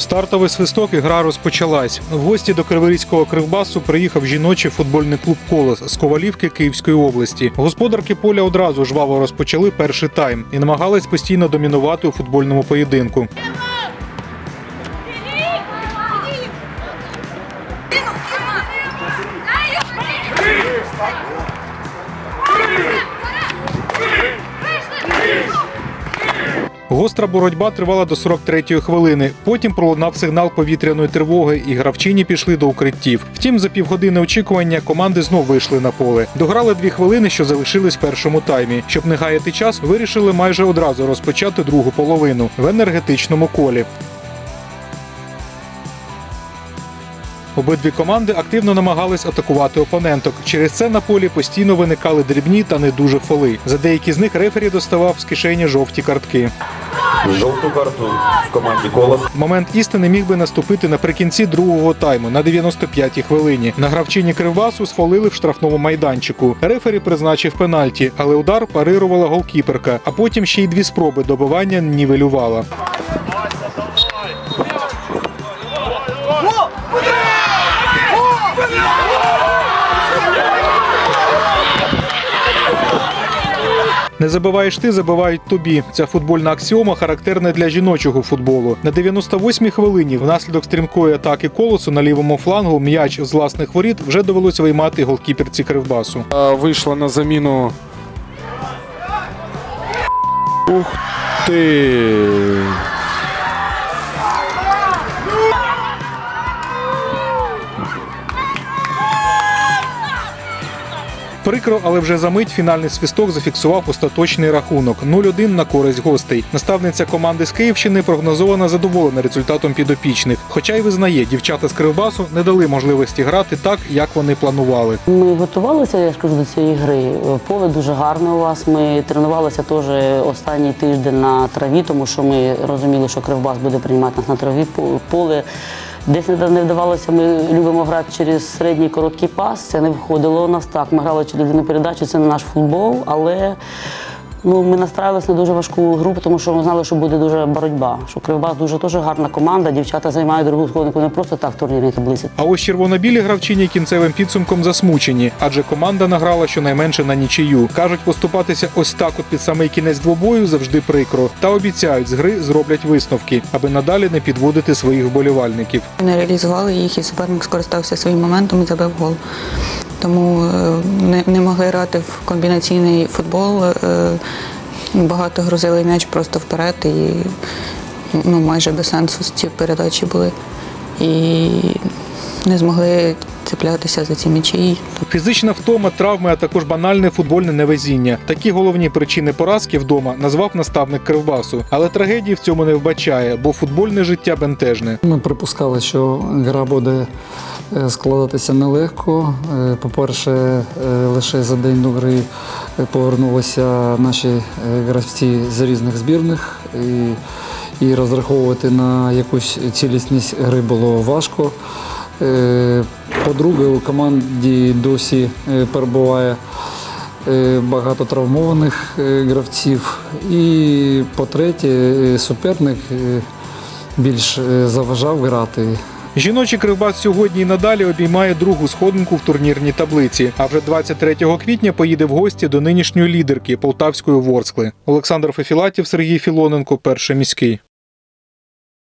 Стартовий свисток і гра розпочалась. В гості до Криворізького кривбасу приїхав жіночий футбольний клуб Колос з Ковалівки Київської області. Господарки поля одразу жваво розпочали перший тайм і намагались постійно домінувати у футбольному поєдинку. Гостра боротьба тривала до 43-ї хвилини. Потім пролунав сигнал повітряної тривоги, і гравчині пішли до укриттів. Втім, за півгодини очікування команди знов вийшли на поле. Дограли дві хвилини, що залишились в першому таймі. Щоб не гаяти час, вирішили майже одразу розпочати другу половину в енергетичному колі. Обидві команди активно намагались атакувати опоненток. Через це на полі постійно виникали дрібні та не дуже фоли. За деякі з них рефері доставав з кишені жовті картки. Жовту карту в команді Колос. Момент істини міг би наступити наприкінці другого тайму на 95-й хвилині. На гравчині кривбасу сфолили в штрафному майданчику. Рефері призначив пенальті, але удар парирувала голкіперка, а потім ще й дві спроби добивання нівелювала. Не забиваєш ти, забивають тобі. Ця футбольна аксіома характерна для жіночого футболу. На 98-й хвилині, внаслідок стрімкої атаки колосу на лівому флангу, м'яч з власних воріт вже довелося виймати голкіперці кривбасу. Вийшла на заміну. Ух ти! Прикро, але вже за мить фінальний свисток зафіксував остаточний рахунок 0-1 на користь гостей. Наставниця команди з Київщини прогнозовано задоволена результатом підопічних. Хоча й визнає, дівчата з Кривбасу не дали можливості грати так, як вони планували. Ми готувалися, я ж кажу, до цієї гри. Поле дуже гарне у вас. Ми тренувалися теж останній тиждень на траві, тому що ми розуміли, що Кривбас буде приймати нас на траві. Поле десь не вдавалося. Ми любимо грати через середній короткий пас. Це не виходило у нас так. Ми грали через передачу, це не наш футбол, але. Ну, ми настраювалися на дуже важку гру, тому що ми знали, що буде дуже боротьба. Що Кривбас дуже теж гарна команда. Дівчата займають другу сходинку не просто так в турнірній таблиці. А ось червоно-білі гравчині кінцевим підсумком засмучені, адже команда награла щонайменше на нічию. кажуть, поступатися ось так, от під самий кінець двобою завжди прикро. Та обіцяють, з гри зроблять висновки, аби надалі не підводити своїх вболівальників. Не реалізували їх, і суперник скористався своїм моментом і забив гол. Тому е, не, не могли грати в комбінаційний футбол. е, Багато грузили м'яч просто вперед і ну, майже без сенсу ці передачі були. І не змогли цеплятися за ці м'ячі. Фізична втома, травми, а також банальне футбольне невезіння. Такі головні причини поразки вдома назвав наставник Кривбасу. Але трагедії в цьому не вбачає, бо футбольне життя бентежне. Ми припускали, що гра буде е, складатися нелегко. Е, По-перше, е, лише за день до гри повернулися наші гравці з різних збірних, і, і розраховувати на якусь цілісність гри було важко. Е, По-друге, у команді досі е, перебуває е, багато травмованих гравців. І по-третє, суперник більш заважав грати. Жіночий кривбас сьогодні і надалі обіймає другу сходинку в турнірній таблиці. А вже 23 квітня поїде в гості до нинішньої лідерки Полтавської Ворскли. Олександр Фефілатів, Сергій Філоненко, перший міський.